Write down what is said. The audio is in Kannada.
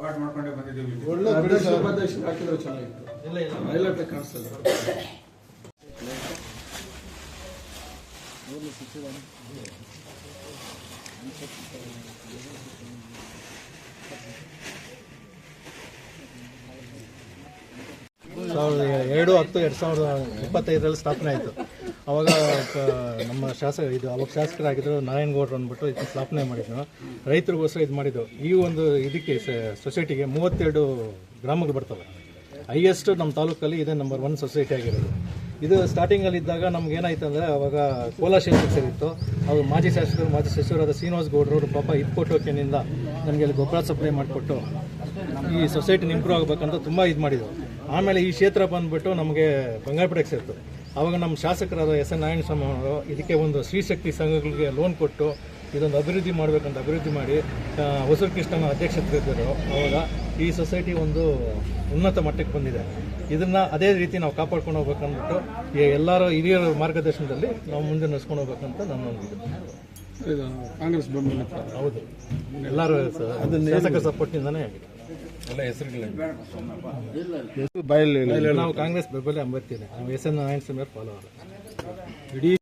ಅವಾಯ್ಡ್ ಮಾಡ್ಕೊಂಡೇ ಬಂದಿದ್ದೀವಿ ಒಳ್ಳೆ ಹಾಕಿದ್ರು ಚೆನ್ನಾಗಿತ್ತು. ಹಾಕಿದ್ರೆ ಚೆನ್ನಾಗಿತ್ತು ಹೈಲೈಟ್ ಕಾಣಿಸ್ತದೆ ಸಾವಿರದ ಎರಡು ಹತ್ತು ಎರಡು ಸಾವಿರದ ಇಪ್ಪತ್ತೈದರಲ್ಲಿ ಸ್ಥಾಪನೆ ಆಯಿತು. ಅವಾಗ ನಮ್ಮ ಶಾಸಕ, ಇದು ಅವಾಗ ಶಾಸಕರಾಗಿದ್ದರು ನಾರಾಯಣಗೌಡರು ಅಂದ್ಬಿಟ್ಟು ಇದನ್ನ ಸ್ಥಾಪನೆ ಮಾಡಿದ್ರು. ರೈತರಿಗೋಸ್ಕರ ಇದು ಮಾಡಿದ್ದು ಈ ಒಂದು ಇದಕ್ಕೆ ಸೊಸೈಟಿಗೆ ಮೂವತ್ತೆರಡು ಗ್ರಾಮಗಳು ಬರ್ತವೆ. ಹೈಯೆಸ್ಟ್ ನಮ್ಮ ತಾಲೂಕಲ್ಲಿ ಇದೇ ನಂಬರ್ ಒನ್ ಸೊಸೈಟಿ ಆಗಿರೋದು. ಇದು ಸ್ಟಾರ್ಟಿಂಗಲ್ಲಿ ಇದ್ದಾಗ ನಮ್ಗೆ ಏನಾಯ್ತು ಅಂದರೆ ಅವಾಗ ಕೋಲಾ ಕ್ಷೇತ್ರಕ್ಕೆ ಸೇರಿತ್ತು. ಅವರು ಮಾಜಿ ಶಾಸಕರು, ಮಾಜಿ ಸಚಿವರಾದ ಶ್ರೀನಿವಾಸ್ ಗೌಡರು ಪಾಪ ಇದು ಕೊಟ್ಟೋಕೆನಿಂದ ನಮಗೆ ಅಲ್ಲಿ ಗೊಬ್ಬರ ಸಪ್ಲೈ ಮಾಡಿಕೊಟ್ಟು ಈ ಸೊಸೈಟಿನ ಇಂಪ್ರೂವ್ ಆಗಬೇಕಂತ ತುಂಬ ಇದು ಮಾಡಿದ್ರು. ಆಮೇಲೆ ಈ ಕ್ಷೇತ್ರ ಬಂದ್ಬಿಟ್ಟು ನಮಗೆ ಬಂಗಾರಪೇಟೆಗೆ ಸೇರಿತು. ಆವಾಗ ನಮ್ಮ ಶಾಸಕರಾದ ಎಸ್ ಎನ್ ನಾರಾಯಣಸ್ವಾಮಿ ಅವರು ಇದಕ್ಕೆ ಒಂದು ಶ್ರೀಶಕ್ತಿ ಸಂಘಗಳಿಗೆ ಲೋನ್ ಕೊಟ್ಟು ಇದೊಂದು ಅಭಿವೃದ್ಧಿ ಮಾಡಬೇಕಂತ ಅಭಿವೃದ್ಧಿ ಮಾಡಿ ಹೊಸರು ಕೃಷ್ಣನ ಅಧ್ಯಕ್ಷತೆಯಿದ್ದರು ಆವಾಗ ಈ ಸೊಸೈಟಿ ಒಂದು ಉನ್ನತ ಮಟ್ಟಕ್ಕೆ ಬಂದಿದೆ. ಇದನ್ನು ಅದೇ ರೀತಿ ನಾವು ಕಾಪಾಡ್ಕೊಂಡು ಹೋಗ್ಬೇಕಂದ್ಬಿಟ್ಟು ಈ ಎಲ್ಲರ ಹಿರಿಯರ ಮಾರ್ಗದರ್ಶನದಲ್ಲಿ ನಾವು ಮುಂದೆ ನಡೆಸ್ಕೊಂಡು ಹೋಗ್ಬೇಕಂತ ನನ್ನ ಒಂದು ಕಾಂಗ್ರೆಸ್ ಹೌದು. ಎಲ್ಲರೂ ಶಾಸಕರ ಸಪೋರ್ಟ್ನಿಂದನೇ ಆಗಿದೆ. ಬಾಯಲ್ಲಿ ನಾವು ಕಾಂಗ್ರೆಸ್ ಬೆಂಬಲ ಅಂಬತ್ತಿದೆ ನಾವು S N Narayana Swamy follow ಇಡೀ